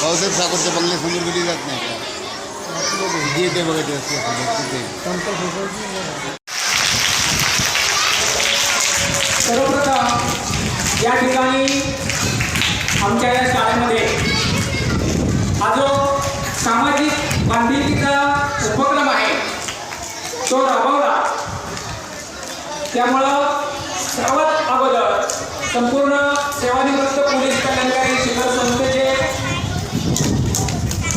भाऊसाहेब साखरच्या बंगले समोर कधी जात नाही. का किती ते असल्या समोर या ठिकाणी आमच्या या शाळेमध्ये हा जो सामाजिक बांधिलकीचा उपक्रम आहे तो राबवला. त्यामुळं सर्वात अगोदर संपूर्ण सेवानिवृत्त पोलीस कल्याणकारी शिखर संस्थे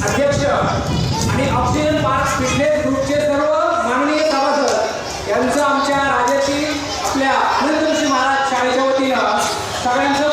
अध्यक्ष आणि ऑक्सिजन पार्क फिटनेस ग्रुपचे सर्व माननीय सभासद यांचं आमच्या राजाची आपल्या आनंदशी महाराज शाळेच्या वतीनं सगळ्यांचं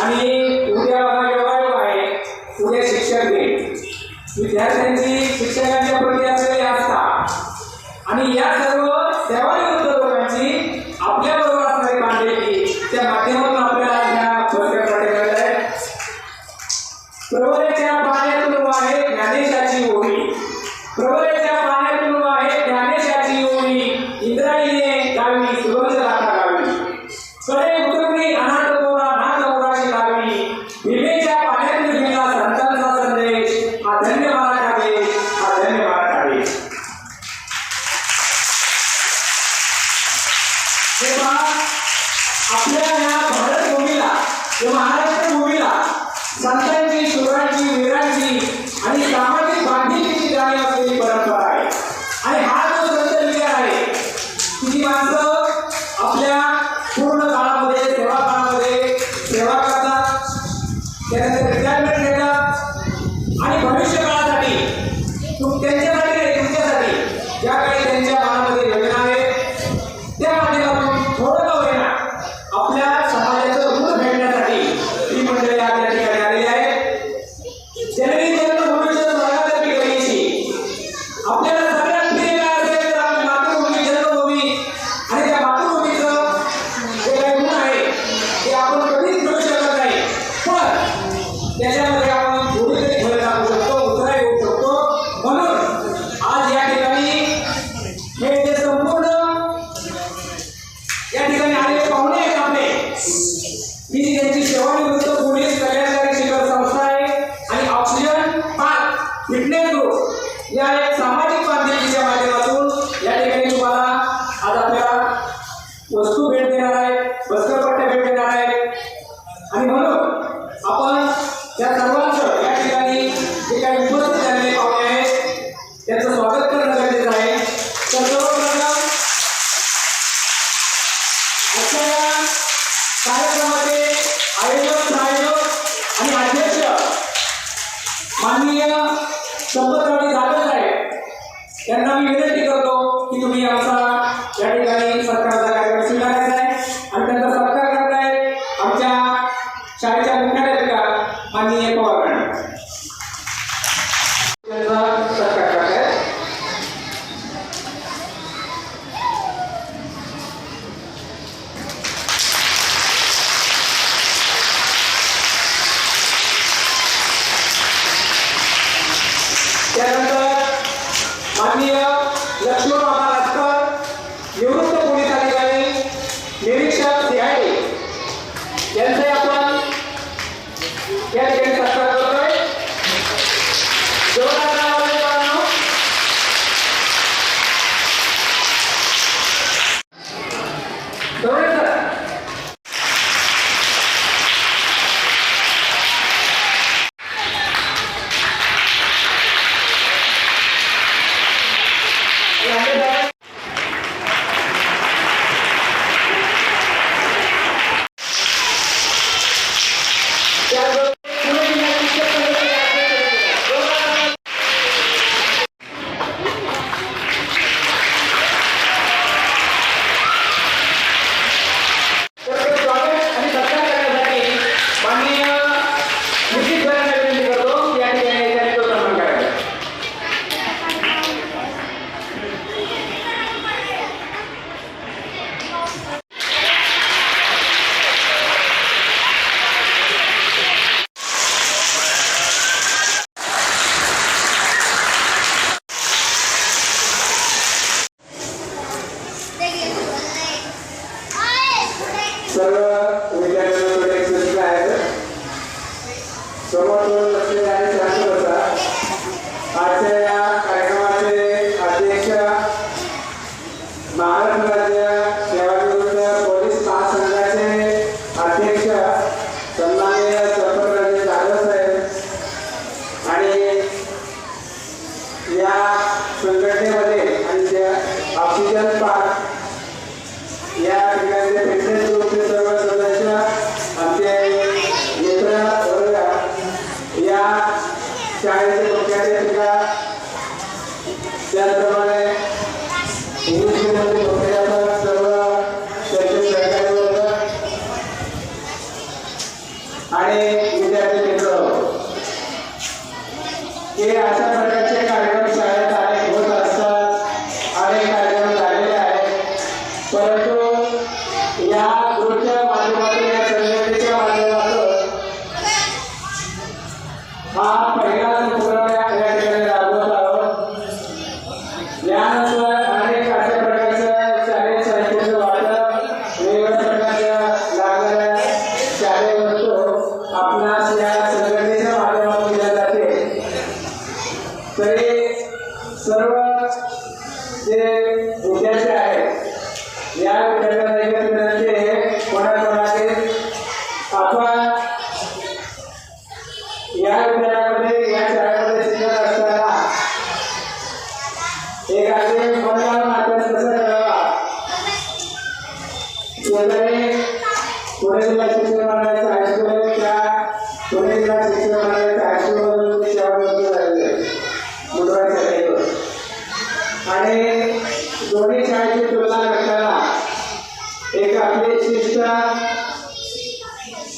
आणि उद्या योगायोग आहे उद्या शिक्षक दिन. विद्यार्थ्यांची शिक्षकांच्या प्रती असलेली आस्था. आणि या सर्व सेवा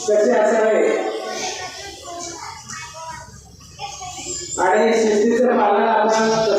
कसे असावे? आणि शिस्तीचं पालन आपण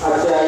啊的谢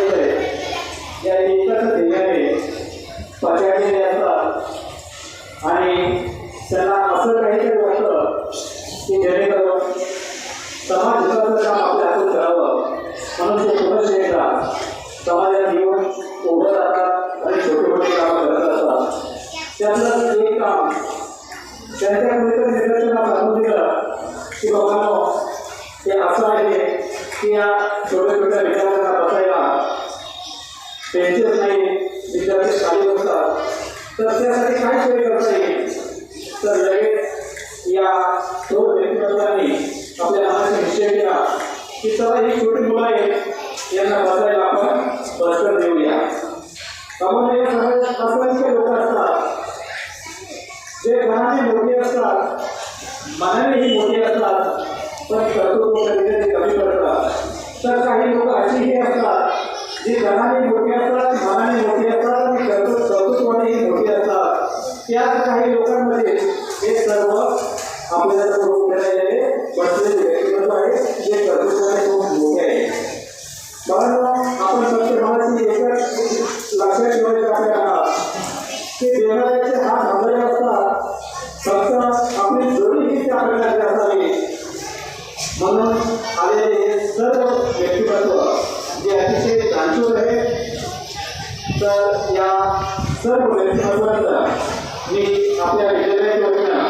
ते चालू असतात. तर त्यासाठी काय सोय करता येईल? तर लगेच या दोन व्यक्तिमत्वांनी आपल्या मनाचा निश्चय केला की चला ही छोटी मुलं आहेत. यांना बसायला आपण बसकर देऊया. आपण हे असंख्य लोक असतात. जे मनाने मोठे असतात मनाने ही मोठी असतात पण कर्तृत्व कमी पडतात. तर काही लोक अशीही असतात जे मनाने मोठी असतात त्याच काही लोकांमध्ये हे सर्व आहे. जे कर्मचारी खूप मोठे आहे. कारण आपण फक्त मनाची एकच लक्षात ठेवायचं आहे का? की देवाचे असतात फक्त आपली जोडी किती आपल्याकडे असावी? म्हणून आलेले सर्व व्यक्तिमत्व जे अतिशय जाणशूर आहे तर या सर्व व्यक्तिमत्वांचा मी आपल्या विद्यालयात असताना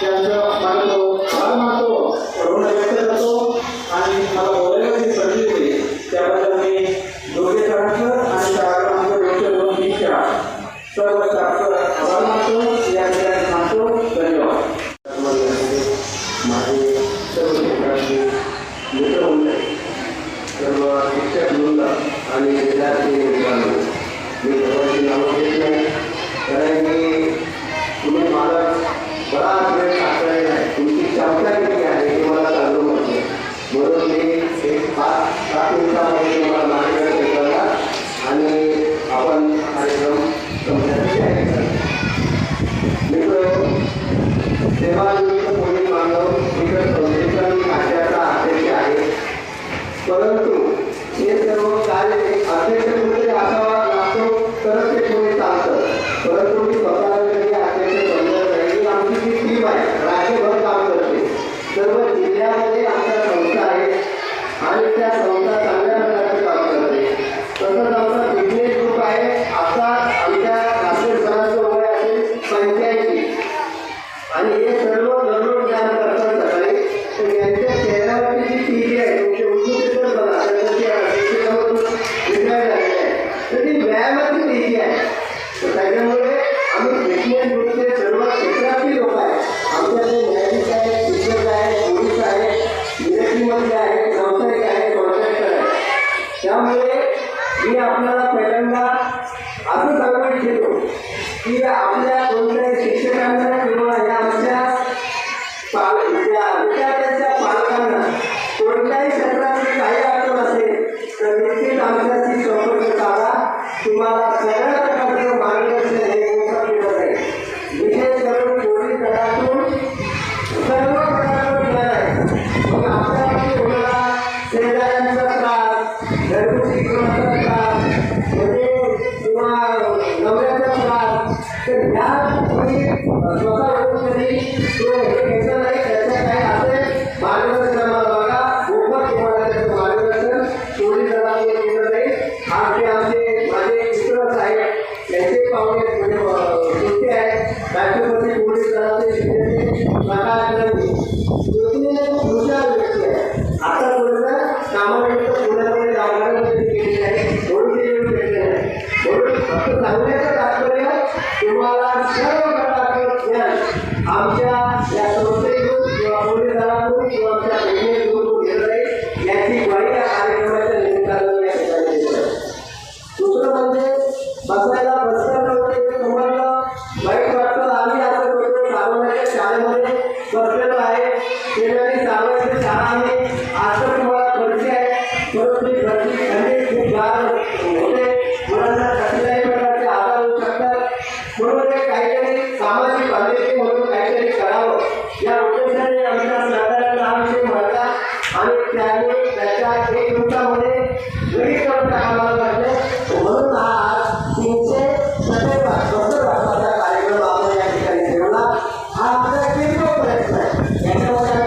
त्यांचं मानतो फार मानतो ऋण व्यक्त करतो आणि मला बोलायला परंतु हे सर्व कार्य अध्यक्ष असावा लागतो तरच हे पुढे चालतं. परंतु Ja, ik.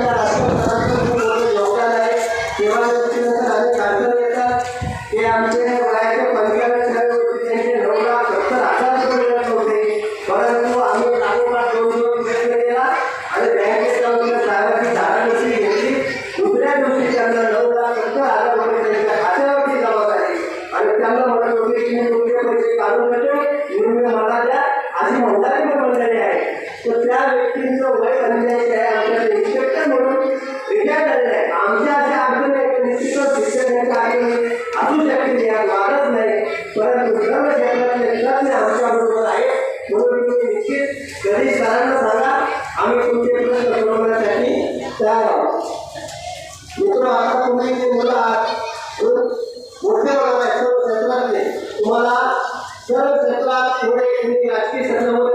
तुम्हाला सर्व क्षेत्रात पुढे राजकीय क्षेत्रामध्ये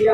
Y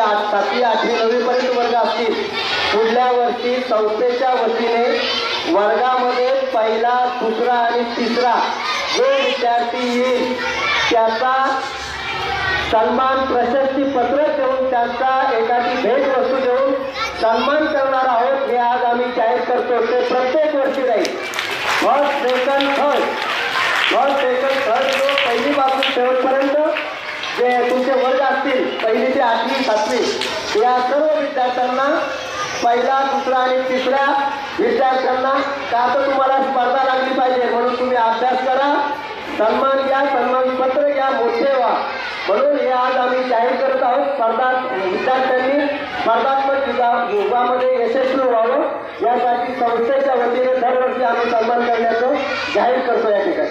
आठ सातवी आठवी नववीपर्यंत वर्ग असतील. पुढल्या वर्षी संस्थेच्या वतीने वर्गामध्ये पहिला दुसरा आणि तिसरा जो विद्यार्थी येईल त्याचा सन्मान प्रशस्ती पत्र देऊन त्यांचा एखादी भेट वस्तू देऊन सन्मान करणार आहोत हे आज आम्ही जाहीर करतो. ते प्रत्येक वर्षी राहील first second third first second third जो पहिलीपासून शेवटपर्यंत जे तुमचे वर्ग असतील पहिली ते आठवी सातवी या सर्व विद्यार्थ्यांना पहिला दुसरा आणि तिसऱ्या विद्यार्थ्यांना का तर तुम्हाला स्पर्धा लागली पाहिजे म्हणून तुम्ही अभ्यास करा सन्मान घ्या सन्मान पत्र घ्या मोठे व्हा. म्हणून हे आज आम्ही जाहीर करत आहोत स्पर्धा विद्यार्थ्यांनी स्पर्धात्मक युगा- युगामध्ये यशस्वी व्हावं. यासाठी संस्थेच्या वतीने दरवर्षी आम्ही सन्मान करण्याचं जाहीर करतो या ठिकाणी.